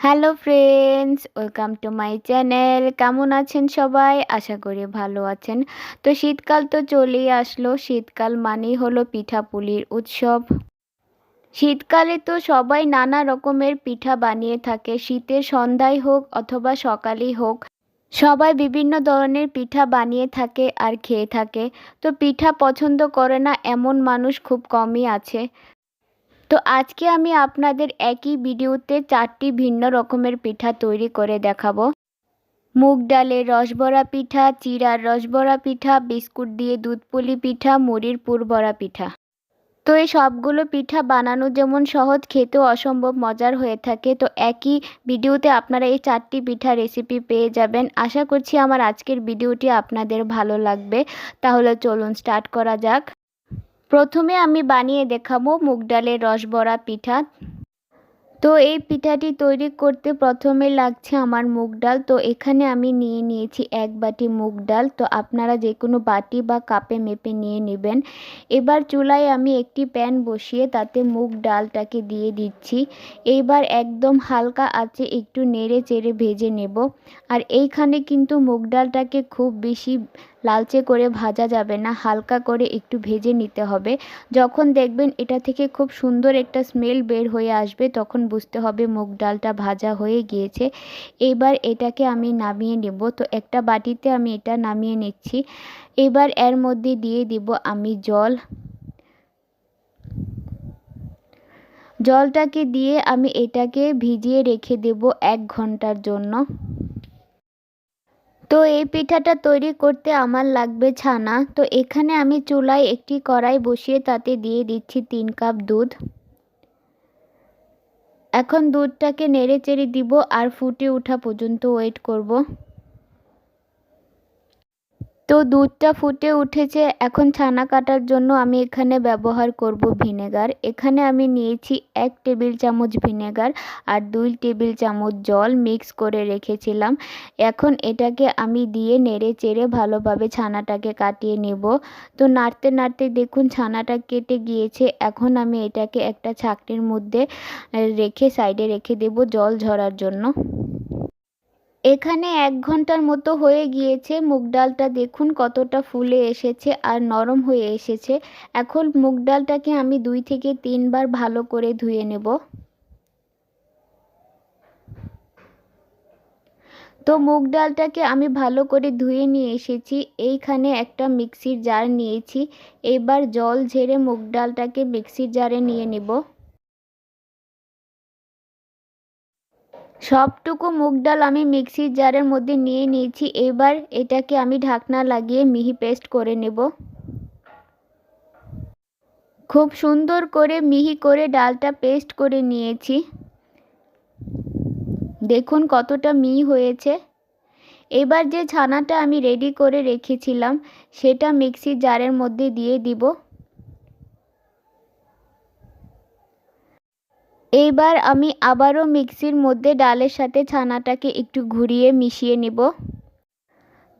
Hello friends welcome to my channel কেমন আছেন সবাই? আশা করি ভালো আছেন। তো শীতকাল তো চলেই আসলো। শীতকাল মানেই হলো পিঠাপুলির উৎসব। শীতকালে তো সবাই নানা রকমের পিঠা বানিয়ে থাকে। শীতের সন্ধ্যায় হোক অথবা সকালেই হোক, সবাই বিভিন্ন ধরনের পিঠা বানিয়ে থাকে আর খেয়ে থাকে। তো পিঠা পছন্দ করে না এমন মানুষ খুব কমই আছে। তো আজকে আমি আপনাদের একই ভিডিওতে চারটি ভিন্ন রকমের পিঠা তৈরি করে দেখাবো। মুগ ডালের রসবরা পিঠা, চিরার রসবরা পিঠা, বিস্কুট দিয়ে দুধপুলি পিঠা, মুড়ির পুরবরা পিঠা। তো এই সবগুলো পিঠা বানানো যেমন সহজ, খেতেও অসম্ভব মজার হয়ে থাকে। তো একই ভিডিওতে আপনারা এই চারটি পিঠা রেসিপি পেয়ে যাবেন। আশা করছি আমার আজকের ভিডিওটি আপনাদের ভালো লাগবে। তাহলে চলুন স্টার্ট করা যাক। প্রথমে আমি বানিয়ে দেখাবো মুগ ডালের রসবড়া পিঠা। তো এই পিঠাটি তৈরি করতে প্রথমে লাগছে আমার মুগ ডাল। তো এখানে আমি নিয়ে নিয়েছি এক বাটি মুগ ডাল। তো আপনারা যে কোনো বাটি বা কাপে মেপে নিয়ে নেবেন। এবার চুলায় আমি একটি প্যান বসিয়ে তাতে মুগ ডালটাকে দিয়ে দিচ্ছি। এইবার একদম হালকা আছে একটু নেড়ে চেড়ে ভেজে নেব। আর এইখানে কিন্তু মুগ ডালটাকে খুব বেশি লালচে করে ভাজা যাবে না, হালকা করে একটু ভেজে নিতে হবে। যখন দেখবেন এটা থেকে খুব সুন্দর একটা স্মেল বের হয়ে আসবে, তখন বুঝতে হবে মুগ ডালটা ভাজা হয়ে গিয়েছে। এবার এটাকে আমি নামিয়ে নেব। তো একটা বাটিতে আমি এটা নামিয়ে নিচ্ছি। এবার এর মধ্যে দিয়ে দিব আমি জল। জলটাকে দিয়ে আমি এটাকে ভিজিয়ে রেখে দেব এক ঘণ্টার জন্য। তো এই পিঠাটা তৈরি করতে আমার লাগবে ছানা। তো এখানে আমি চুলায় একটি কড়াই বসিয়ে তাতে দিয়ে দিচ্ছি তিন কাপ দুধ। এখন দুধটাকে নেড়ে চেড়ে দিব আর ফুটে ওঠা পর্যন্ত ওয়েট করব। তো দুধটা ফুটে উঠেছে। এখন ছানা কাটার জন্য আমি এখানে ব্যবহার করব ভিনেগার। এখানে আমি নিয়েছি এক টেবিল চামচ ভিনেগার আর দুই টেবিল চামচ জল মিক্স করে রেখেছিলাম। এখন এটাকে আমি দিয়ে নেড়ে চেড়ে ভালোভাবে ছানাটাকে কাটিয়ে নেব। তো নাড়তে নাড়তে দেখুন ছানাটা কেটে গিয়েছে। এখন আমি এটাকে একটা ছাকনির মধ্যে রেখে সাইডে রেখে দেব জল ঝরার জন্য। এখানে এক ঘণ্টার মতো হয়ে গিয়েছে। মুগ ডালটা দেখুন কতটা ফুলে এসেছে আর নরম হয়ে এসেছে। এখন মুগ ডালটাকে আমি দুই থেকে তিনবার ভালো করে ধুয়ে নেব। তো মুগ ডালটাকে আমি ভালো করে ধুয়ে নিয়ে এসেছি। এইখানে একটা মিক্সির জার নিয়েছি। এবার জল ঝেড়ে মুগ ডালটাকে মিক্সির জারে নিয়ে নেব। সবটুকু মুগ ডাল আমি মিক্সির জারের মধ্যে নিয়ে নিয়েছি। এবার এটাকে আমি ঢাকনা লাগিয়ে মিহি পেস্ট করে নেব। খুব সুন্দর করে মিহি করে ডালটা পেস্ট করে নিয়েছি। দেখুন কতটা মিহি হয়েছে। এবার যে ছানাটা আমি রেডি করে রেখেছিলাম, সেটা মিক্সির জারের মধ্যে দিয়ে দিব। এইবার আমি আবারও মিক্সির মধ্যে ডালের সাথে ছানাটাকে একটু ঘুরিয়ে মিশিয়ে নেব।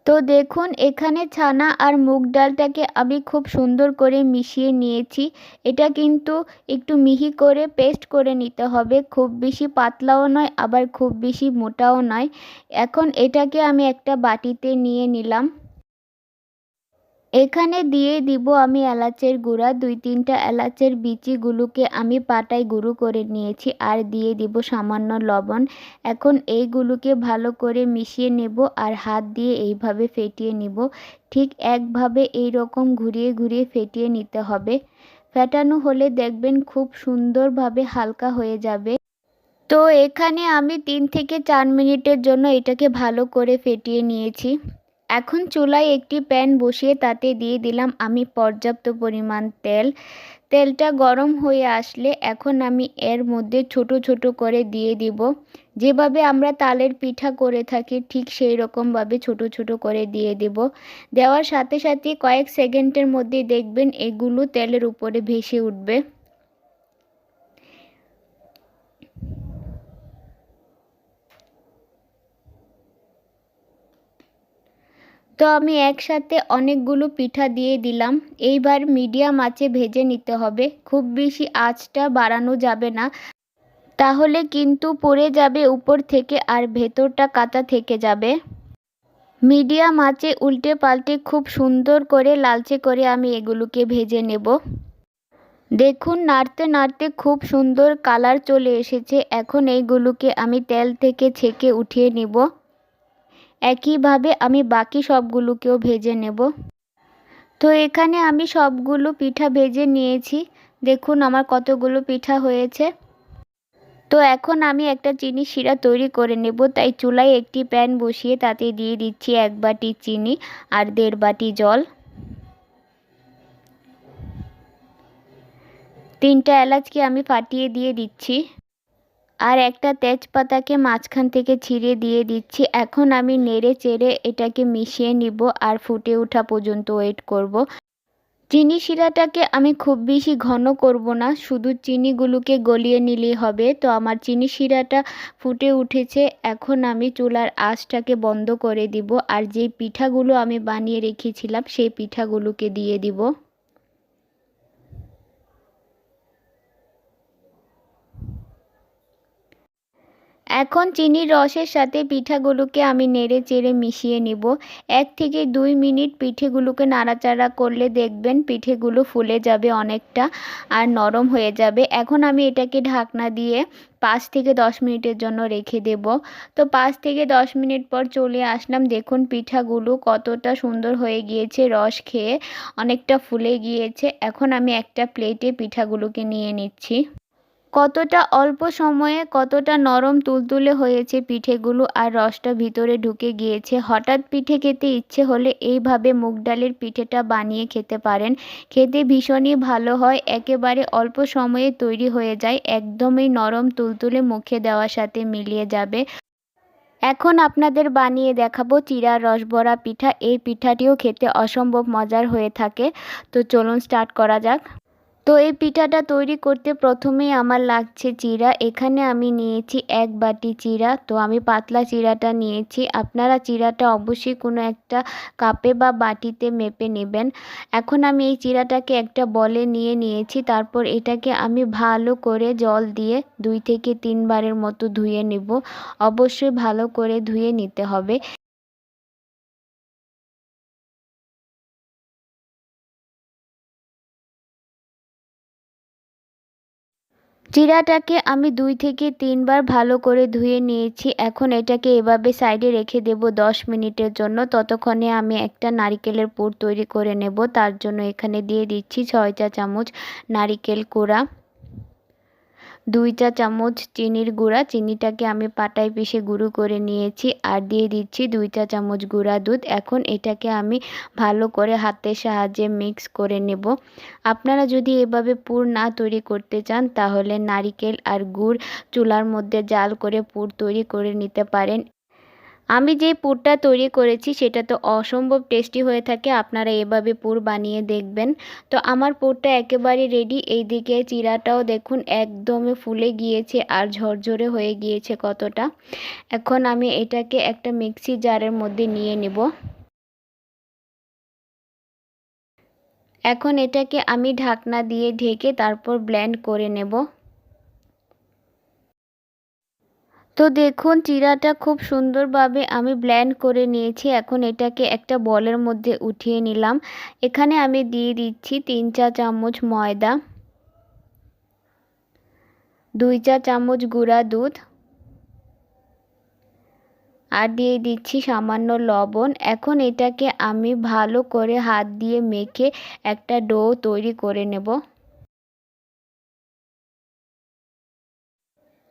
তো দেখুন, এখানে ছানা আর মুগ ডালটাকে আমি খুব সুন্দর করে মিশিয়ে নিয়েছি। এটা কিন্তু একটু মিহি করে পেস্ট করে নিতে হবে। খুব বেশি পাতলাও নয়, আবার খুব বেশি মোটাও নয়। এখন এটাকে আমি একটা বাটিতে নিয়ে নিলাম। এখানে দিয়ে দিব আমি এলাচের গুঁড়া, দুই তিনটা এলাচের বিচিগুলোকে আমি পাটায় গুঁড়ো করে নিয়েছি আর দিয়ে দিব সামান্য লবণ। এখন এইগুলোকে ভালো করে মিশিয়ে নেব আর হাত দিয়ে এইভাবে ফেটিয়ে নিব। ঠিক একভাবে এই রকম ঘুরিয়ে ঘুরিয়ে ফেটিয়ে নিতে হবে। ফেটানো হলে দেখবেন খুব সুন্দরভাবে হালকা হয়ে যাবে। তো এখানে আমি তিন থেকে চার মিনিটের জন্য এটাকে ভালো করে ফেটিয়ে নিয়েছি। এখন চুলায় একটি প্যান বসিয়ে তাতে দিয়ে দিলাম আমি পর্যাপ্ত পরিমাণ তেল। তেলটা গরম হয়ে আসলে এখন আমি এর মধ্যে ছোট ছোট করে দিয়ে দিব। যেভাবে আমরা তালের পিঠা করে থাকি ঠিক সেই রকমভাবে ছোট ছোট করে দিয়ে দেব। দেওয়ার সাথে সাথে কয়েক সেকেন্ডের মধ্যে দেখবেন এগুলো তেলের উপরে ভেসে উঠবে। তো আমি একসাথে অনেকগুলো পিঠা দিয়ে দিলাম। এইবার মিডিয়াম আঁচে ভেজে নিতে হবে। খুব বেশি আঁচটা বাড়ানো যাবে না। তাহলে কিন্তু পড়ে যাবে উপর থেকে আর ভেতরটা কাঁচা থেকে যাবে। মিডিয়াম আঁচে উল্টে পাল্টে খুব সুন্দর করে লালচে করে আমি এগুলোকে ভেজে নেব। দেখুন, নাড়তে নাড়তে খুব সুন্দর কালার চলে এসেছে। এখন এইগুলোকে আমি তেল থেকে ছেঁকে উঠিয়ে নেব। একইভাবে আমি বাকি সবগুলোকেও ভেজে নেব। তো এখানে আমি সবগুলো পিঠা ভেজে নিয়েছি। দেখুন আমার কতগুলো পিঠা হয়েছে। তো এখন আমি একটা চিনি শিরা তৈরি করে নেব। তাই চুলায় একটি প্যান বসিয়ে তাতে দিয়ে দিচ্ছি এক বাটি চিনি আর দেড় বাটি জল। তিনটা এলাচকে আমি ফাটিয়ে দিয়ে দিচ্ছি। আর একটা তেজপাতাকে মাঝখান থেকে ছিঁড়ে দিয়ে দিচ্ছি। এখন আমি নেড়ে চেড়ে এটাকে মিশিয়ে নিব আর ফুটে ওঠা পর্যন্ত ওয়েট করব। চিনি শিরাটাকে আমি খুব বেশি ঘন করব না, শুধু চিনিগুলোকে গলিয়ে নিলেই হবে। তো আমার চিনি শিরাটা ফুটে উঠেছে, এখন আমি চুলার আঁচটাকে বন্ধ করে দিব। আর যে পিঠাগুলো আমি বানিয়ে রেখেছিলাম, সেই পিঠাগুলোকে দিয়ে দিব। এখন চিনির রসের সাথে পিঠাগুলোকে আমি নেড়ে চেড়ে মিশিয়ে নিব। এক থেকে দুই মিনিট পিঠেগুলোকে নাড়াচাড়া করলে দেখবেন পিঠেগুলো ফুলে যাবে অনেকটা আর নরম হয়ে যাবে। এখন আমি এটাকে ঢাকনা দিয়ে পাঁচ থেকে দশ মিনিটের জন্য রেখে দেব। তো পাঁচ থেকে দশ মিনিট পর চলে আসলাম। দেখুন পিঠাগুলো কতটা সুন্দর হয়ে গিয়েছে, রস খেয়ে অনেকটা ফুলে গিয়েছে। এখন আমি একটা প্লেটে পিঠাগুলোকে নিয়ে নিচ্ছি। কতটা অল্প সময়ে কতটা নরম তুলতুলে হয়েছে পিঠেগুলো আর রসটা ভিতরে ঢুকে গিয়েছে। হঠাৎ পিঠে খেতে ইচ্ছে হলে এইভাবে মুগ ডালের পিঠেটা বানিয়ে খেতে পারেন। খেতে ভীষণই ভালো হয়, একেবারে অল্প সময়ে তৈরি হয়ে যায়, একদমই নরম তুলতুলে মুখে দেওয়ার সাথে মিলিয়ে যাবে। এখন আপনাদের বানিয়ে দেখাবো চিরা রসবড়া পিঠা। এই পিঠাটিও খেতে অসম্ভব মজার হয়ে থাকে। তো চলুন স্টার্ট করা যাক। তো এই পিঠাটা তৈরি করতে প্রথমেই আমার লাগছে চিরা। এখানে আমি নিয়েছি এক বাটি চিরা। তো আমি পাতলা চিরাটা নিয়েছি। আপনারা চিরাটা অবশ্যই কোনো একটা কাপে বা বাটিতে মেপে নেবেন। এখন আমি এই চিরাটাকে একটা বলে নিয়ে নিয়েছি। তারপর এটাকে আমি ভালো করে জল দিয়ে দুই থেকে তিনবারের মতো ধুয়ে নেব। অবশ্যই ভালো করে ধুয়ে নিতে হবে। জিরাটাকে আমি দুই থেকে তিনবার ভালো করে ধুয়ে নিয়েছি। এখন এটাকে এভাবে সাইডে রেখে দেব দশ মিনিটের জন্য। ততক্ষণে আমি একটা নারিকেলের পুর তৈরি করে নেব। তার জন্য এখানে দিয়ে দিচ্ছি ছয় চা চামচ নারিকেল কোড়া। দুই চা চামচ চিনির গুঁড়া, চিনিটাকে আমি পাটায় পিষে গুঁড়ো করে নিয়েছি আর দিয়ে দিচ্ছি দুই চা চামচ গুঁড়া দুধ। এখন এটাকে আমি ভালো করে হাতের সাহায্যে মিক্স করে নেব। আপনারা যদি এভাবে পুর না তৈরি করতে চান, তাহলে নারিকেল আর গুড় চুলার মধ্যে জাল করে পুর তৈরি করে নিতে পারেন। আমি যে পুরটা তৈরি করেছি, সেটা তো অসম্ভব টেস্টি হয়ে থাকে। আপনারা এভাবে পুর বানিয়ে দেখবেন। তো আমার পুরটা একেবারে রেডি এইদিকে চিরাটাও দেখুন একদমে ফুলে গিয়েছে আর ঝরঝরে হয়ে গিয়েছে কতটা। এখন আমি এটাকে একটা মিক্সি জারের মধ্যে নিয়ে নেব। এখন এটাকে আমি ঢাকনা দিয়ে ঢেকে তারপর ব্লেন্ড করে নেব। তো দেখুন চিরাটা খুব সুন্দরভাবে আমি ব্ল্যান্ড করে নিয়েছি। এখন এটাকে একটা বলের মধ্যে উঠিয়ে নিলাম। এখানে আমি দিয়ে দিচ্ছি তিন চা চামচ ময়দা, দুই চা চামচ গুঁড়া দুধ, আর দিয়ে দিচ্ছি সামান্য লবণ। এখন এটাকে আমি ভালো করে হাত দিয়ে মেখে একটা ডো তৈরি করে নেব।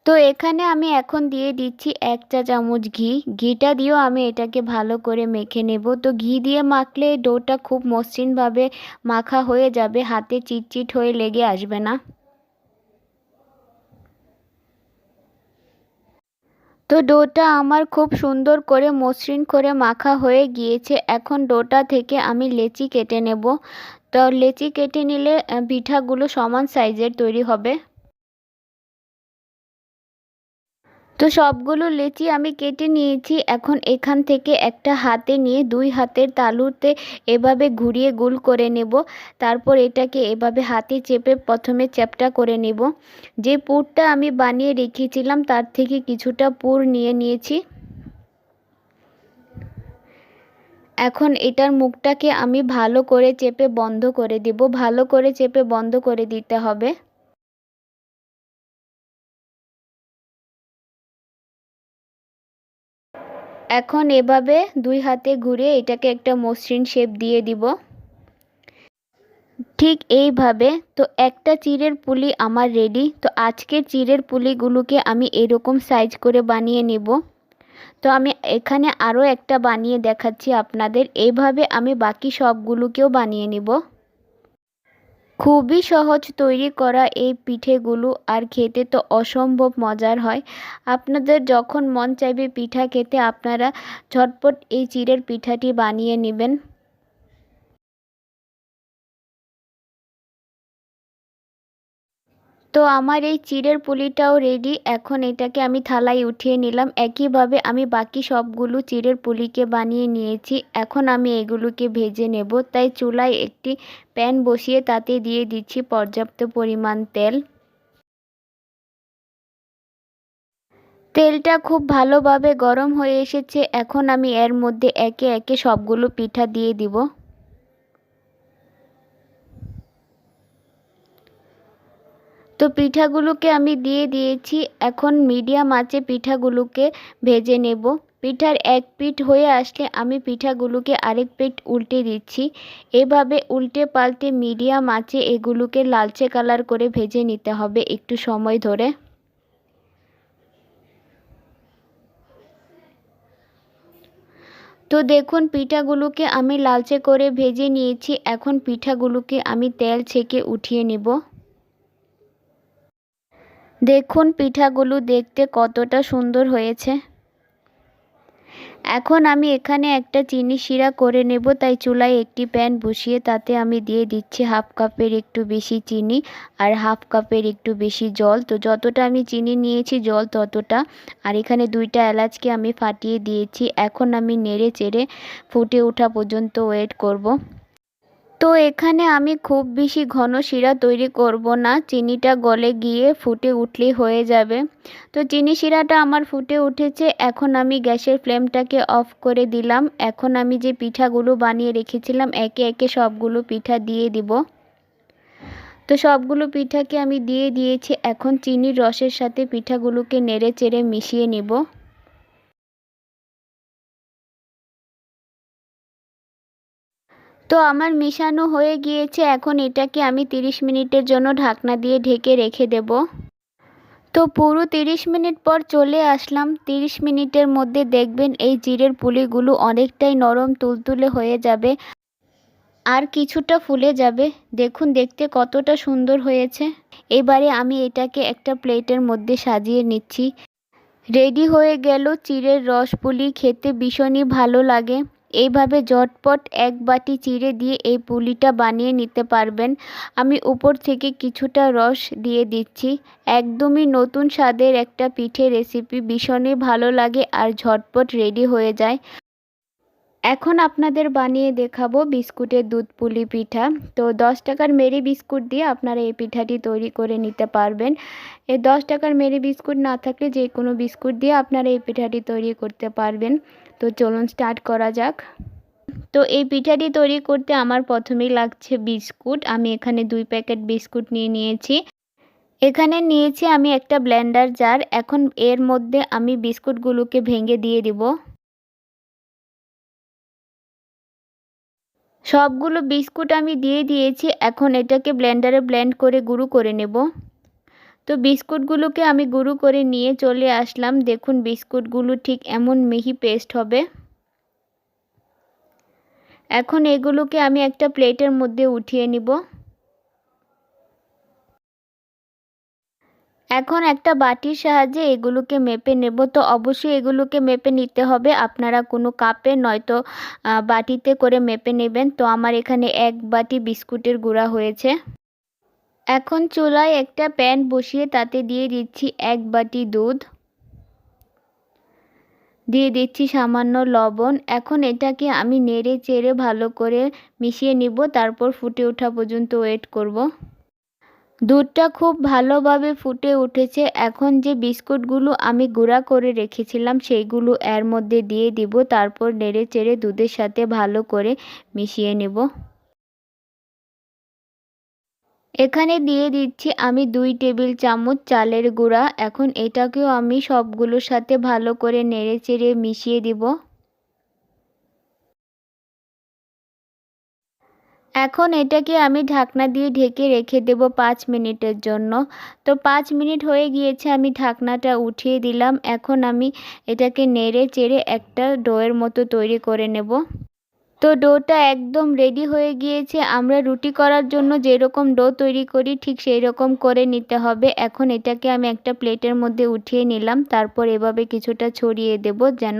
তো এখানে আমি এখন দিয়ে দিচ্ছি এক চা চামচ ঘি। ঘিটা দিয়েও আমি এটাকে ভালো করে মেখে নেব। তো ঘি দিয়ে মাখলে ডোটা খুব মসৃণভাবে মাখা হয়ে যাবে, হাতে চিটচিট হয়ে লেগে আসবে না। তো ডোটা আমার খুব সুন্দর করে মসৃণ করে মাখা হয়ে গিয়েছে। এখন ডোটা থেকে আমি লেচি কেটে নেব। তো লেচি কেটে নিলে পিঠাগুলো সমান সাইজের তৈরি হবে। তো সবগুলো লেচি আমি কেটে নিয়েছি। এখন এখান থেকে একটা হাতে নিয়ে দুই হাতের তালুতে এভাবে ঘুরিয়ে গোল করে নেব। তারপর এটাকে এভাবে হাতে চেপে প্রথমে চ্যাপটা করে নেব। যে পুরটা আমি বানিয়ে রেখেছিলাম, তার থেকে কিছুটা পুর নিয়ে নিয়েছি। এখন এটার মুখটাকে আমি ভালো করে চেপে বন্ধ করে দেব। ভালো করে চেপে বন্ধ করে দিতে হবে। এখন এভাবে দুই হাতে ঘুরে এটাকে একটা মসৃণ শেপ দিয়ে দিব। ঠিক এইভাবে তো একটা চিড়ের পুলি আমার রেডি তো আজকের চিড়ের পুলিগুলোকে আমি এরকম সাইজ করে বানিয়ে নেব। তো আমি এখানে আরও একটা বানিয়ে দেখাচ্ছি আপনাদের, এইভাবে আমি বাকি সবগুলোকেও বানিয়ে নিব। খুবই সহজ তৈরি করা এই পিঠেগুলো আর খেতে তো অসম্ভব মজার হয়। আপনাদের যখন মন চাইবে পিঠা খেতে, আপনারা ঝটপট এই চিড়ের পিঠাটি বানিয়ে নেবেন। তো আমার এই চিড়ের পুলিটাও রেডি এখন এটাকে আমি থালায় উঠিয়ে নিলাম। একইভাবে আমি বাকি সবগুলো চিড়ের পুলিকে বানিয়ে নিয়েছি। এখন আমি এগুলোকে ভেজে নেব। তাই চুলায় একটি প্যান বসিয়ে তাতে দিয়ে দিচ্ছি পর্যাপ্ত পরিমাণ তেল। তেলটা খুব ভালোভাবে গরম হয়ে এসেছে। এখন আমি এর মধ্যে একে একে সবগুলো পিঠা দিয়ে দিব। তো পিঠাগুলোকে আমি দিয়ে দিয়েছি। এখন মিডিয়াম আঁচে পিঠাগুলোকে ভেজে নেব। পিঠার এক পিঠ হয়ে আসলে আমি পিঠাগুলোকে আরেক পিঠ উল্টে দিচ্ছি। এভাবে উল্টে পাল্টে মিডিয়াম আঁচে এগুলোকে লালচে কালার করে ভেজে নিতে হবে একটু সময় ধরে। তো দেখুন, পিঠাগুলোকে আমি লালচে করে ভেজে নিয়েছি। এখন পিঠাগুলোকে আমি তেল ছেঁকে উঠিয়ে নেব। দেখুন পিঠাগুলো দেখতে কতটা সুন্দর হয়েছে। এখন আমি এখানে একটা চিনি শিরা করে নেব, তাই চুলায় একটি প্যান বসিয়ে তাতে আমি দিয়ে দিচ্ছি হাফ কাপের একটু বেশি চিনি আর হাফ কাপের একটু বেশি জল। তো যতটা আমি চিনি নিয়েছি জল ততটা। আর এখানে দুইটা এলাচকে আমি ফাটিয়ে দিয়েছি। এখন আমি নেড়ে চেড়ে ফুটে ওঠা পর্যন্ত ওয়েট করব। তো এখানে আমি খুব বেশি ঘন শিরা তৈরি করব না। চিনিটা গলে গিয়ে ফুটে উঠলেই হয়ে যাবে। তো চিনি শিরাটা আমার ফুটে উঠেছে। এখন আমি গ্যাসের ফ্লেমটাকে অফ করে দিলাম। এখন আমি যে পিঠাগুলো বানিয়ে রেখেছিলাম, একে একে সবগুলো পিঠা দিয়ে দিব। তো সবগুলো পিঠাকে আমি দিয়ে দিয়েছি। এখন চিনির রসের সাথে পিঠাগুলোকে নেড়ে চেড়ে মিশিয়ে নিব। তো আমার মিশানো হয়ে গিয়েছে, এখন এটাকে আমি 30 মিনিটের জন্য ঢাকনা দিয়ে ঢেকে রেখে দেব। তো পুরো 30 মিনিট পর চলে আসলাম। 30 মিনিটের মধ্যে দেখবেন এই জিরের পুলিগুলো অনেকটাই নরম তুলতুলে হয়ে যাবে। আর কিছুটা ফুলে যাবে। দেখুন, দেখতে কতটা সুন্দর হয়েছে। এবারে আমি এটাকে একটা প্লেটের মধ্যে সাজিয়ে নিচ্ছি। রেডি হয়ে গেল রস পুলি খেতে ভীষণই ভালো লাগে। এইভাবে ঝটপট এক বাটি চিড়ে দিয়ে এই পুলিটা বানিয়ে নিতে পারবেন। আমি উপর থেকে কিছুটা রস দিয়ে দিচ্ছি। একদমই নতুন স্বাদের একটা পিঠে রেসিপি ভীষণই ভালো লাগে আর ঝটপট রেডি হয়ে যায়। এখন আপনাদের বানিয়ে দেখাবো বিস্কুটের দুধ পুলি পিঠা। তো দশ টাকার মেরি বিস্কুট দিয়ে আপনারা এই পিঠাটি তৈরি করে নিতে পারবেন। এই দশ টাকার মেরি বিস্কুট না থাকলে যে কোনো বিস্কুট দিয়ে আপনারা এই পিঠাটি তৈরি করতে পারবেন। তো চলুন স্টার্ট করা যাক। তো এই পিঠাটি তৈরি করতে আমার প্রথমেই লাগছে বিস্কুট। আমি এখানে দুই প্যাকেট বিস্কুট নিয়ে নিয়েছি। এখানে নিয়েছি আমি একটা ব্লেন্ডার জার। এখন এর মধ্যে আমি বিস্কুটগুলোকে ভেঙে দিয়ে দিব। সবগুলো বিস্কুট আমি দিয়ে দিয়েছি। এখন এটাকে ব্লেন্ডারে ব্লেন্ড করে গুঁড়ো করে নেব। তো বিস্কুটগুলোকে আমি গুঁড়ো করে নিয়ে চলে আসলাম। দেখুন বিস্কুটগুলো ঠিক এমন মিহি পেস্ট হবে। এখন এগুলোকে আমি একটা প্লেটের মধ্যে উঠিয়ে নিব। এখন একটা বাটির সাহায্যে এগুলোকে মেপে নেব। তো অবশ্যই এগুলোকে মেপে নিতে হবে। আপনারা কোনো কাপে নয়তো বাটিতে করে মেপে নেবেন। তো আমার এখানে এক বাটি বিস্কুটের গুঁড়া হয়েছে। এখন চুলায় একটা প্যান বসিয়ে তাতে দিয়ে দিচ্ছি এক বাটি দুধ। দিয়ে দিচ্ছি সামান্য লবণ। এখন এটাকে আমি নেড়ে চেড়ে ভালো করে মিশিয়ে নিব, তারপর ফুটে ওঠা পর্যন্ত ওয়েট করব। দুধটা খুব ভালোভাবে ফুটে উঠেছে। এখন যে বিস্কুটগুলো আমি গুঁড়া করে রেখেছিলাম, সেইগুলো এর মধ্যে দিয়ে দিব, তারপর নেড়ে চেড়ে দুধের সাথে ভালো করে মিশিয়ে নেব। এখানে দিয়ে দিচ্ছি আমি দুই টেবিল চামচ চালের গুঁড়া। এখন এটাকেও আমি সবগুলোর সাথে ভালো করে নেড়ে চেড়ে মিশিয়ে দিব। এখন এটাকে আমি ঢাকনা দিয়ে ঢেকে রেখে দেব পাঁচ মিনিটের জন্য। তো পাঁচ মিনিট হয়ে গিয়েছে, আমি ঢাকনাটা উঠিয়ে দিলাম। এখন আমি এটাকে নেড়ে চেড়ে একটা ডোয়ের মতো তৈরি করে নেব। তো ডোটা একদম রেডি হয়ে গিয়েছে। আমরা রুটি করার জন্য যেরকম ডো তৈরি করি, ঠিক সেই রকম করে নিতে হবে। এখন এটাকে আমি একটা প্লেটের মধ্যে উঠিয়ে নিলাম। তারপর এভাবে কিছুটা ছড়িয়ে দেব যেন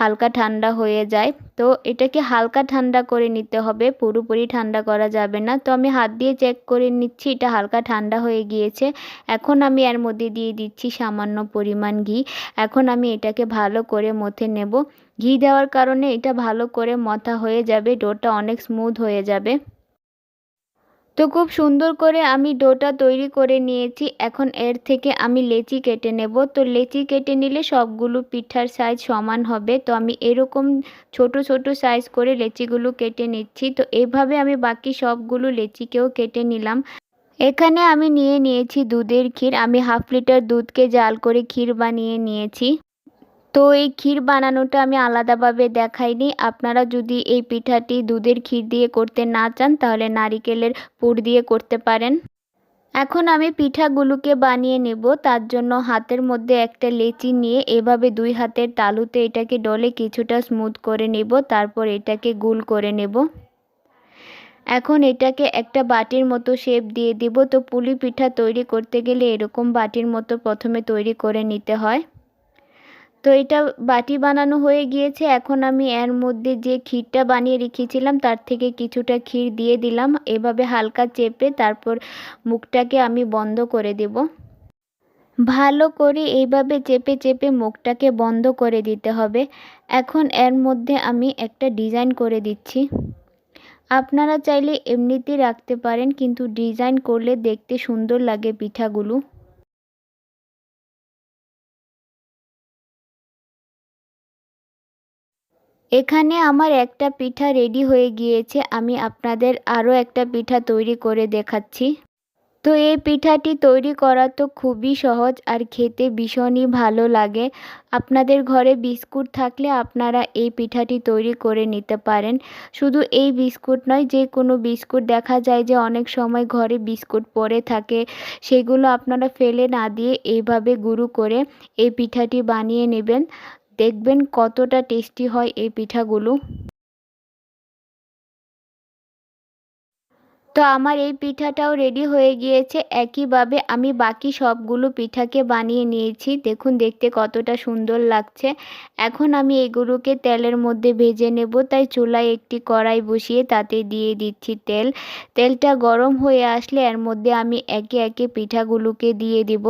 হালকা ঠান্ডা হয়ে যায়। তো এটাকে হালকা ঠান্ডা করে নিতে হবে। পুরোপুরি ঠান্ডা করা যাবে না। তো আমি হাত দিয়ে চেক করে নিচ্ছি, এটা হালকা ঠান্ডা হয়ে গিয়েছে। এখন আমি এর মধ্যে দিয়ে দিচ্ছি সামান্য পরিমাণ ঘি। এখন আমি এটাকে ভালো করে মথে নেব। ঘি দেওয়ার কারণে এটা ভালো করে মথা হয়ে যাবে, ডোটা অনেক স্মুথ হয়ে যাবে। তো খুব সুন্দর করে আমি ডোটা তৈরি করে নিয়েছি, এখন এর থেকে আমি লেচি কেটে নেব। তো লেচি কেটে নিলে সবগুলো পিঠার সাইজ সমান হবে। তো আমি এরকম ছোট ছোট সাইজ করে লেচিগুলো কেটে নিচ্ছি। তো এভাবে আমি বাকি সবগুলো লেচিকেও কেটে নিলাম। এখানে আমি নিয়ে নিয়েছি দুধের ক্ষীর। আমি হাফ লিটার দুধকে জাল করে ক্ষীর বানিয়ে নিয়েছি। তো এই ক্ষীর বানানোটা আমি আলাদাভাবে দেখাইনি। আপনারা যদি এই পিঠাটি দুধের ক্ষীর দিয়ে করতে না চান, তাহলে নারিকেলের পুর দিয়ে করতে পারেন। এখন আমি পিঠাগুলোকে বানিয়ে নেব। তার জন্য হাতের মধ্যে একটা লেচি নিয়ে এভাবে দুই হাতের তালুতে এটাকে ডলে কিছুটা স্মুথ করে নেব। তারপর এটাকে গুল করে নেব। এখন এটাকে একটা বাটির মতো শেপ দিয়ে দিব। তো পুলি পিঠা তৈরি করতে গেলে এরকম বাটির মতো প্রথমে তৈরি করে নিতে হয়। তো এটা বাটি বানানো হয়ে গিয়েছে। এখন আমি এর মধ্যে যে ক্ষীরটা বানিয়ে রেখেছিলাম, তার থেকে কিছুটা ক্ষীর দিয়ে দিলাম। এভাবে হালকা চেপে তারপর মুখটাকে আমি বন্ধ করে দেব। ভালো করে এইভাবে চেপে চেপে মুখটাকে বন্ধ করে দিতে হবে। এখন এর মধ্যে আমি একটা ডিজাইন করে দিচ্ছি। আপনারা চাইলে এমনিতেই রাখতে পারেন, কিন্তু ডিজাইন করলে দেখতে সুন্দর লাগে পিঠাগুলো। এখানে আমার একটা পিঠা রেডি হয়ে গিয়েছে, আমি আপনাদের আরও একটা পিঠা তৈরি করে দেখাচ্ছি। তো এই পিঠাটি তৈরি করা তো খুবই সহজ আর খেতে ভীষণই ভালো লাগে। আপনাদের ঘরে বিস্কুট থাকলে আপনারা এই পিঠাটি তৈরি করে নিতে পারেন। শুধু এই বিস্কুট নয়, যে কোনো বিস্কুট দেখা যায় যে অনেক সময় ঘরে বিস্কুট পড়ে থাকে, সেগুলো আপনারা ফেলে না দিয়ে এইভাবে গুঁড়ো করে এই পিঠাটি বানিয়ে নেবেন। দেখবেন কতটা টেস্টি হয় এই পিঠাগুলো। তো আমার এই পিঠাটাও রেডি হয়ে গিয়েছে। একইভাবে আমি বাকি সবগুলো পিঠাকে বানিয়ে নিয়েছি। দেখুন, দেখতে কতটা সুন্দর লাগছে। এখন আমি এগুলোকে তেলের মধ্যে ভেজে নেব। তাই চুলায় একটি কড়াই বসিয়ে তাতে দিয়ে দিচ্ছি তেল। তেলটা গরম হয়ে আসলে এর মধ্যে আমি একে একে পিঠাগুলোকে দিয়ে দিব।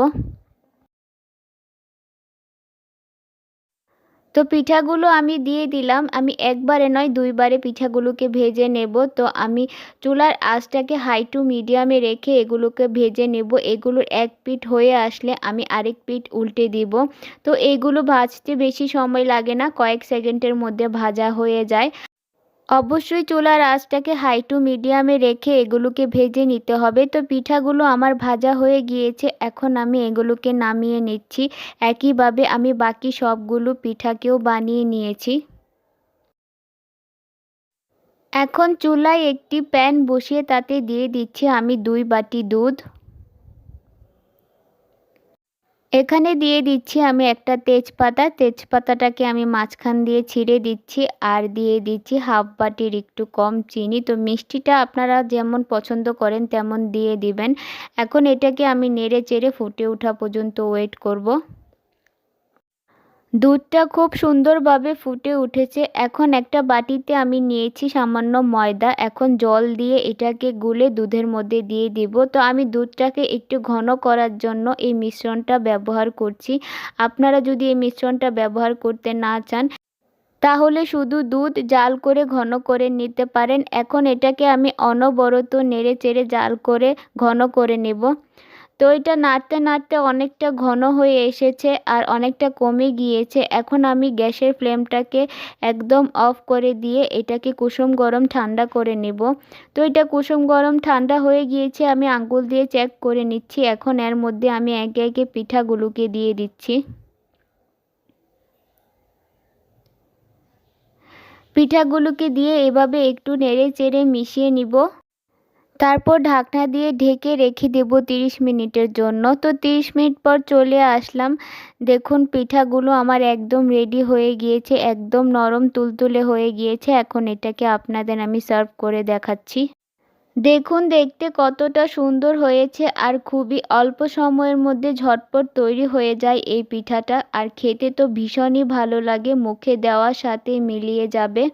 তো পিঠাগুলো আমি দিয়ে দিলাম। আমি একবারে নয়, দুইবারে পিঠাগুলোকে ভেজে নেব। তো আমি চুলার আঁচটাকে হাই টু মিডিয়ামে রেখে এগুলোকে ভেজে নেব। এগুলোর এক পিঠ হয়ে আসলে আমি আরেক পিঠ উল্টে দিব। তো এগুলো ভাজতে বেশি সময় লাগে না, কয়েক সেকেন্ডের মধ্যে ভাজা হয়ে যায়। অবশ্যই চুলার আঁচটাকে হাই টু মিডিয়ামে রেখে এগুলোকে ভেজে নিতে হবে। তো পিঠাগুলো আমার ভাজা হয়ে গিয়েছে, এখন আমি এগুলোকে নামিয়ে নিচ্ছি। একইভাবে আমি বাকি সবগুলো পিঠাকেও বানিয়ে নিয়েছি। এখন চুলায় একটি প্যান বসিয়ে তাতে দিয়ে দিচ্ছি আমি দুই বাটি দুধ। এখানে দিয়ে দিচ্ছি আমি একটা তেজপাতা। তেজপাতাটাকে আমি মাঝখান দিয়ে ছিঁড়ে দিচ্ছি আর দিয়ে দিচ্ছি হাফ বাটির একটু কম চিনি। তো মিষ্টিটা আপনারা যেমন পছন্দ করেন তেমন দিয়ে দিবেন। এখন এটাকে আমি নেড়ে চেড়ে ফুটে ওঠা পর্যন্ত ওয়েট করব। দুধটা খুব সুন্দরভাবে ফুটে উঠেছে। এখন একটা বাটিতে আমি নিয়েছি সামান্য ময়দা। এখন জল দিয়ে এটাকে গুলে দুধের মধ্যে দিয়ে দিব। তো আমি দুধটাকে একটু ঘন করার জন্য এই মিশ্রণটা ব্যবহার করছি। আপনারা যদি এই মিশ্রণটা ব্যবহার করতে না চান, তাহলে শুধু দুধ জাল করে ঘন করে নিতে পারেন। এখন এটাকে আমি অনবরত নেড়ে চেড়ে জাল করে ঘন করে নেব। তো এটা নাড়তে নাড়তে অনেকটা ঘন হয়ে এসেছে আর অনেকটা কমে গিয়েছে। এখন আমি গ্যাসের ফ্লেমটাকে একদম অফ করে দিয়ে এটাকে কুসুম গরম ঠান্ডা করে নেব। তো এটা কুসুম গরম ঠান্ডা হয়ে গিয়েছে, আমি আঙ্গুল দিয়ে চেক করে নিচ্ছি। এখন এর মধ্যে আমি একে একে পিঠাগুলোকে দিয়ে দিচ্ছি। পিঠাগুলোকে দিয়ে এভাবে একটু নেড়ে চেড়ে মিশিয়ে নিব। তারপর ঢাকনা দিয়ে ঢেকে রেখে দেব তিরিশ মিনিটের জন্য। তো তিরিশ মিনিট পর চলে আসলাম। দেখুন, পিঠাগুলো আমার একদম রেডি হয়ে গিয়েছে, একদম নরম তুলতুলে হয়ে গিয়েছে। এখন এটাকে আপনাদের আমি সার্ভ করে দেখাচ্ছি। দেখুন, দেখতে কতটা সুন্দর হয়েছে আর খুবই অল্প সময়ের মধ্যে ঝটপট তৈরি হয়ে যায় এই পিঠাটা। আর খেতে তো ভীষণই ভালো লাগে, মুখে দেওয়ার সাথে মিলিয়ে যাবে।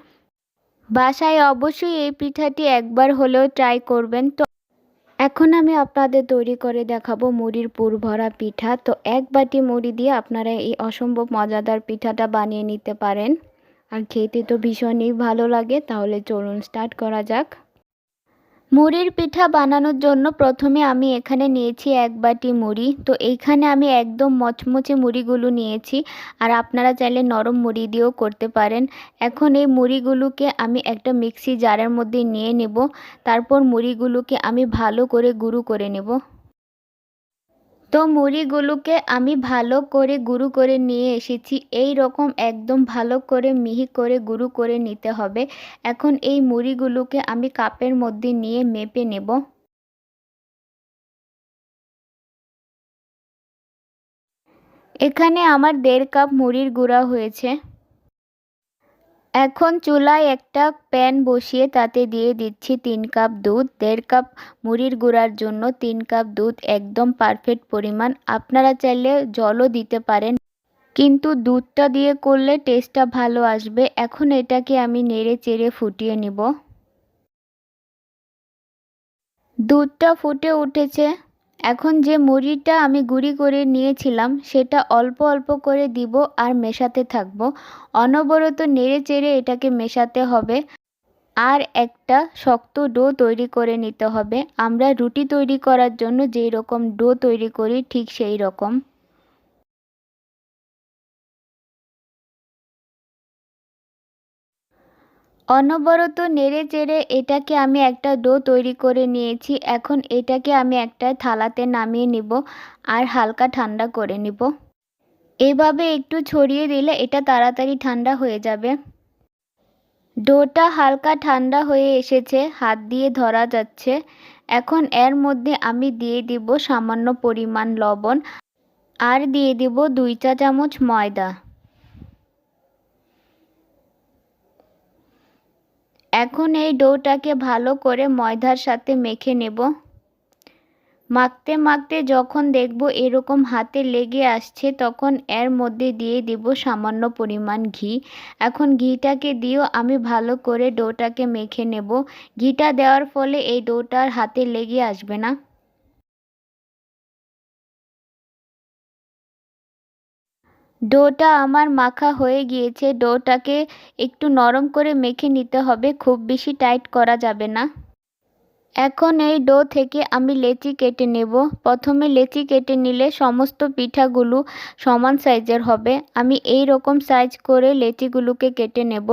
বাসায় অবশ্যই এই পিঠাটি একবার হলেও ট্রাই করবেন। তো এখন আমি আপনাদের তৈরি করে দেখাবো মুড়ির পুর ভরা পিঠা। তো এক বাটি মুড়ি দিয়ে আপনারা এই অসম্ভব মজাদার পিঠাটা বানিয়ে নিতে পারেন। আর খেতে তো ভীষণই ভালো লাগে, তাহলে চলুন স্টার্ট করা যাক। মুড়ির পিঠা বানানোর জন্য প্রথমে আমি এখানে নিয়েছি এক বাটি মুড়ি। তো এইখানে আমি একদম মচমচে মুড়িগুলো নিয়েছি। আর আপনারা চাইলে নরম মুড়ি দিয়েও করতে পারেন। এখন এই মুড়িগুলোকে আমি একটা মিক্সি জারের মধ্যে নিয়ে নেব। তারপর মুড়িগুলোকে আমি ভালো করে গুঁড়ো করে নেব। তো মুড়িগুলোকে আমি ভালো করে গুঁড়ো করে নিয়ে এসেছি। এই রকম একদম ভালো করে মিহি করে গুঁড়ো করে নিতে হবে। এখন এই মুড়িগুলোকে আমি কাপের মধ্যে নিয়ে মেপে নেব। এখানে আমার দেড় কাপ মুড়ির গুঁড়া হয়েছে। এখন চুলায় একটা প্যান বসিয়ে তাতে দিয়ে দিচ্ছি তিন কাপ দুধ, দেড় কাপ মুড়ির গুঁড়ার জন্য তিন কাপ দুধ, একদম পারফেক্ট পরিমাণ। আপনারা চাইলে জলও দিতে পারেন, কিন্তু দুধটা দিয়ে করলে টেস্টটা ভালো আসবে। এখন এটাকে আমি নেড়ে চেড়ে ফুটিয়ে নিব। দুধটা ফুটে উঠেছে। এখন যে মুড়িটা আমি গুঁড়ি করে নিয়েছিলাম, সেটা অল্প অল্প করে দিব আর মেশাতে থাকব। অনবরত নেড়ে চেড়ে এটাকে মেশাতে হবে। আর একটা শক্ত ডো তৈরি করে নিতে হবে। আমরা রুটি তৈরি করার জন্য যেই রকম ডো তৈরি করি, ঠিক সেই রকম। অনবরত নেড়ে চেড়ে এটাকে আমি একটা ডো তৈরি করে নিয়েছি। এখন এটাকে আমি একটা থালাতে নামিয়ে নিব আর হালকা ঠান্ডা করে নিব। এভাবে একটু ছড়িয়ে দিলে এটা তাড়াতাড়ি ঠান্ডা হয়ে যাবে। ডোটা হালকা ঠান্ডা হয়ে এসেছে, হাত দিয়ে ধরা যাচ্ছে। এখন এর মধ্যে আমি দিয়ে দিব সামান্য পরিমাণ লবণ আর দিয়ে দিব দুই চা চামচ ময়দা। এখন এই ডোটাকে ভালো করে ময়দার সাথে মেখে নেব। মাখতে মাখতে যখন দেখব এরকম হাতে লেগে আসছে, তখন এর মধ্যে দিয়ে দিব সামান্য পরিমাণ ঘি। এখন ঘিটাকে দিয়েও আমি ভালো করে ডোটাকে মেখে নেব। ঘিটা দেওয়ার ফলে এই ডোটার হাতে লেগে আসবে না। ডোটা আমার মাখা হয়ে গিয়েছে, ডোটাকে একটু নরম করে মেখে নিতে হবে, খুব বেশি টাইট করা যাবে না। এখন এই ডো থেকে আমি লেচি কেটে নেব। প্রথমে লেচি কেটে নিলে সমস্ত পিঠাগুলো সমান সাইজের হবে। আমি এই রকম সাইজ করে লেচিগুলোকে কেটে নেব।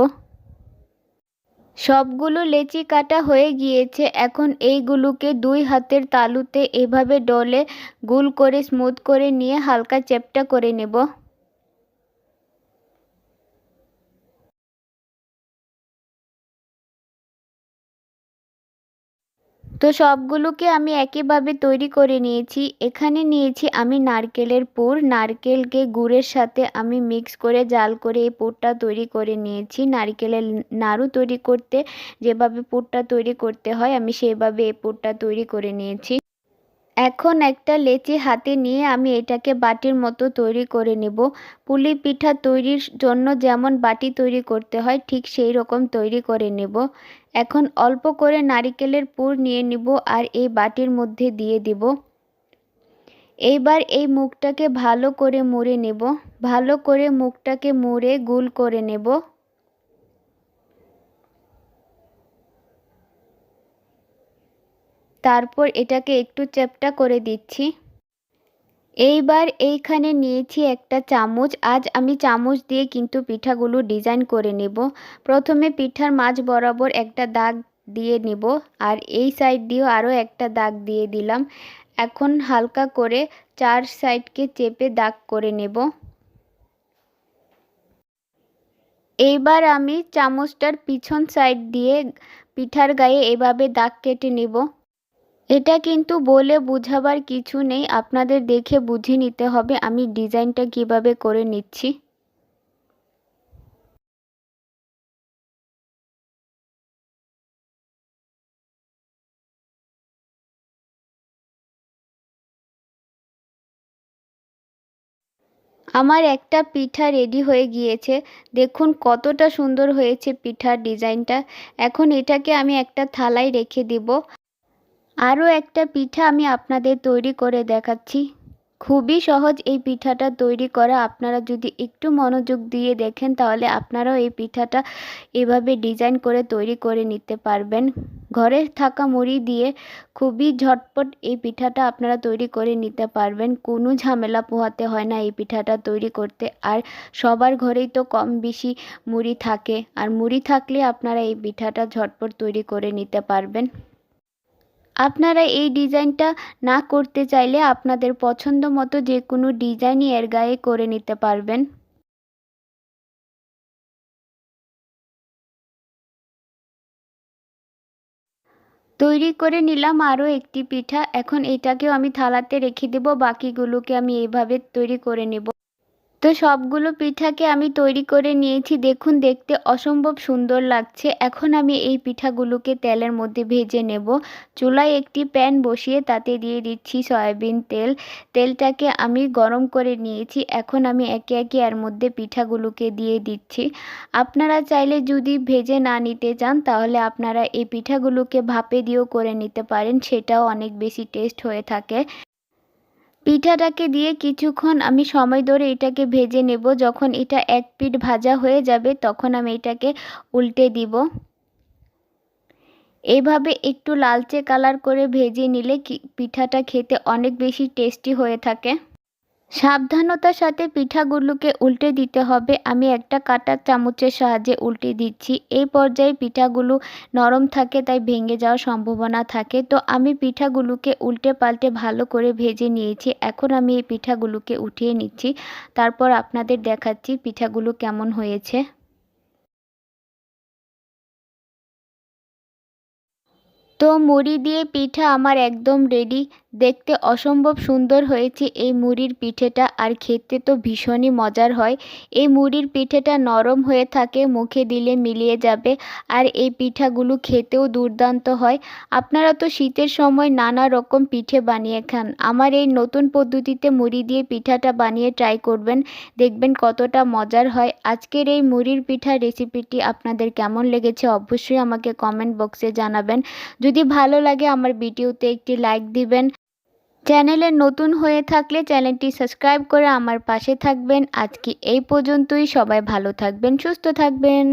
সবগুলো লেচি কাটা হয়ে গিয়েছে। এখন এইগুলোকে দুই হাতের তালুতে এভাবে ডলে গুল করে স্মুথ করে নিয়ে হালকা চেপটা করে নেব। তো সবগুলোকে আমি একইভাবে তৈরি করে নিয়েছি। এখানে নিয়েছি আমি নারকেলের পুর। নারকেলকে গুড়ের সাথে আমি মিক্স করে, জাল করে এই পুরটা তৈরি করে নিয়েছি। নারকেলের নাড়ু তৈরি করতে যেভাবে পুরটা তৈরি করতে হয়, আমি সেভাবে এই পুরটা তৈরি করে নিয়েছি। এখন একটা লেচি হাতে নিয়ে আমি এটাকে বাটির মতো তৈরি করে নেব। পুলি পিঠা তৈরির জন্য যেমন বাটি তৈরি করতে হয়, ঠিক সেই রকম তৈরি করে নেব। এখন অল্প করে নারিকেলের পুর নিয়ে নিব আর এই বাটির মধ্যে দিয়ে দিব। এইবার এই মুখটাকে ভালো করে মুড়ে নেব। ভালো করে মুখটাকে মুড়ে গুল করে নেব। তারপর এটাকে একটু চ্যাপটা করে দিচ্ছি। এইবার এইখানে নিয়েছি একটা চামচ। আজ আমি চামচ দিয়ে কিন্তু পিঠাগুলো ডিজাইন করে নেব। প্রথমে পিঠার মাঝ বরাবর একটা দাগ দিয়ে নিব আর এই সাইড দিয়েও আরও একটা দাগ দিয়ে দিলাম। এখন হালকা করে চার সাইডকে চেপে দাগ করে নেব। এইবার আমি চামচটার পিছন সাইড দিয়ে পিঠার গায়ে এভাবে দাগ কেটে নেব। এটা কিন্তু বলে বুঝাবার কিছু নেই। আপনাদের দেখে বুঝে নিতে হবে আমি ডিজাইনটা কীভাবে করে নিচ্ছি। আমার একটা পিঠা রেডি হয়ে গিয়েছে। দেখুন কতটা সুন্দর হয়েছে পিঠার ডিজাইনটা। এখন এটাকে আমি একটা থালায় রেখে দিব। আরও একটা পিঠা আমি আপনাদের তৈরি করে দেখাচ্ছি। খুবই সহজ এই পিঠাটা তৈরি করা। আপনারা যদি একটু মনোযোগ দিয়ে দেখেন, তাহলে আপনারাও এই পিঠাটা এভাবে ডিজাইন করে তৈরি করে নিতে পারবেন। ঘরে থাকা মুড়ি দিয়ে খুবই ঝটপট এই পিঠাটা আপনারা তৈরি করে নিতে পারবেন। কোনো ঝামেলা পোহাতে হয় না এই পিঠাটা তৈরি করতে। আর সবার ঘরেই তো কম বেশি মুড়ি থাকে। আর মুড়ি থাকলে আপনারা এই পিঠাটা ঝটপট তৈরি করে নিতে পারবেন। আপনারা এই ডিজাইনটা না করতে চাইলে আপনাদের পছন্দ মতো যে কোনো ডিজাইনই এর গায়ে করে নিতে পারবেন। তৈরি করে নিলাম আরও একটি পিঠা। এখন এটাকেও আমি থালাতে রেখে দেব। বাকিগুলোকে আমি এইভাবে তৈরি করে নেব। তো সবগুলো পিঠাকে আমি তৈরি করে নিয়েছি। দেখুন, দেখতে অসম্ভব সুন্দর লাগছে। এখন আমি এই পিঠাগুলোকে তেলের মধ্যে ভেজে নেব। চুলায় একটি প্যান বসিয়ে তাতে দিয়ে দিচ্ছি সয়াবিন তেল। তেলটাকে আমি গরম করে নিয়েছি। এখন আমি একে একে এর মধ্যে পিঠাগুলোকে দিয়ে দিচ্ছি। আপনারা চাইলে যদি ভেজে না নিতে চান, তাহলে আপনারা এই পিঠাগুলোকে ভাপে দিয়েও করে নিতে পারেন। সেটাও অনেক বেশি টেস্ট হয়ে থাকে। পিঠাটাকে দিয়ে কিছুক্ষণ আমি সময় ধরে এটাকে ভেজে নেব। যখন এটা এক পিঠ ভাজা হয়ে যাবে, তখন আমি এটাকে উল্টে দিব। এইভাবে একটু লালচে কালার করে ভেজে নিলে পিঠাটা খেতে অনেক বেশি টেস্টি হয়ে থাকে। সাবধানতার সাথে পিঠাগুলোকে উল্টে দিতে হবে। আমি একটা কাটার চামচের সাহায্যে উল্টে দিচ্ছি। এই পর্যায়ে পিঠাগুলো নরম থাকে, তাই ভেঙে যাওয়ার সম্ভাবনা থাকে। তো আমি পিঠাগুলোকে উল্টে পাল্টে ভালো করে ভেজে নিয়েছি। এখন আমি এই পিঠাগুলোকে উঠিয়ে নিচ্ছি। তারপর আপনাদের দেখাচ্ছি পিঠাগুলো কেমন হয়েছে। তো মুড়ি দিয়ে পিঠা আমার একদম রেডি দেখতে অসম্ভব সুন্দর হয়েছে এই মুড়ির পিঠেটা, আর খেতে তো ভীষণই মজার হয়। এই মুড়ির পিঠেটা নরম হয়ে থাকে, মুখে দিলে মিলিয়ে যাবে, আর এই পিঠাগুলো খেতেও দুর্দান্ত হয়। আপনারা তো শীতের সময় নানা রকম পিঠে বানিয়ে খান। আমার এই নতুন পদ্ধতিতে মুড়ি দিয়ে পিঠাটা বানিয়ে ট্রাই করবেন, দেখবেন কতটা মজার হয়। আজকের এই মুড়ির পিঠা রেসিপিটি আপনাদের কেমন লেগেছে অবশ্যই আমাকে কমেন্ট বক্সে জানাবেন। যদি ভালো লাগে আমার ভিডিওতে একটি লাইক দিবেন। চ্যানেলে নতুন হয়ে থাকলে চ্যানেলটি সাবস্ক্রাইব করে আমার পাশে থাকবেন। আজকে এই পর্যন্তই। সবাই ভালো থাকবেন, সুস্থ থাকবেন।